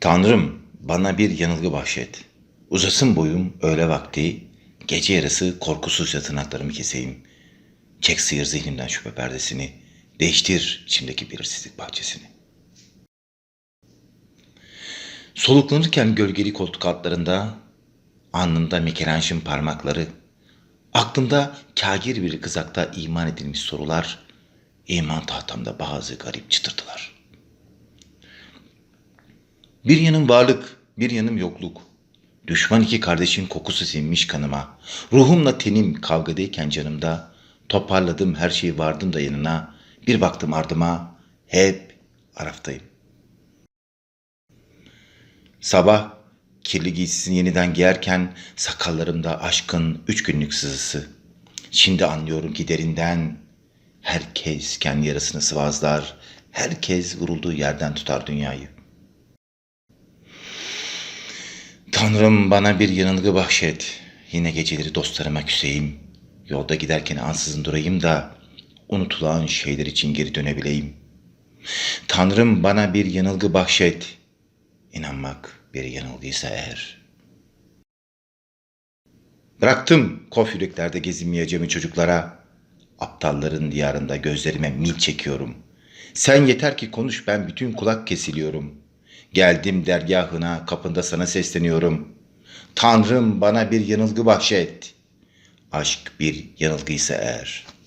Tanrım bana bir yanılgı bahşet. Uzasın boyum öğle vakti, gece yarısı korkusuzca tırnaklarımı keseyim. Çek sıyır zihnimden şüphe perdesini, değiştir içimdeki belirsizlik bahçesini. Soluklanırken gölgeli koltuk altlarında, alnımda Michelangelo'nun parmakları, aklımda kagir bir kızakta iman edilmiş sorular, iman tahtamda bazı garip çıtırtılar. Bir yanım varlık, bir yanım yokluk. Düşman iki kardeşin kokusu sinmiş kanıma. Ruhumla tenim kavgadayken canımda. Toparladım her şeyi vardım da yanına. Bir baktım ardıma. Hep Araftayım. Sabah kirli giysisini yeniden giyerken sakallarımda aşkın üç günlük sızısı. Şimdi anlıyorum ki derinden herkes kendi yarasını sıvazlar. Herkes vurulduğu yerden tutar dünyayı. Tanrım bana bir yanılgı bahşet. Yine geceleri dostlarıma küseyim. Yolda giderken ansızın durayım da unutulan şeyler için geri dönebileyim. Tanrım bana bir yanılgı bahşet. İnanmak bir yanılgıysa eğer. Bıraktım kof yüreklerde gezinmeyeceğimi çocuklara. Aptalların diyarında gözlerime mil çekiyorum. Sen yeter ki konuş ben bütün kulak kesiliyorum. Geldim dergahına kapında sana sesleniyorum. Tanrım bana bir yanılgı bahşet. Aşk bir yanılgıysa eğer.''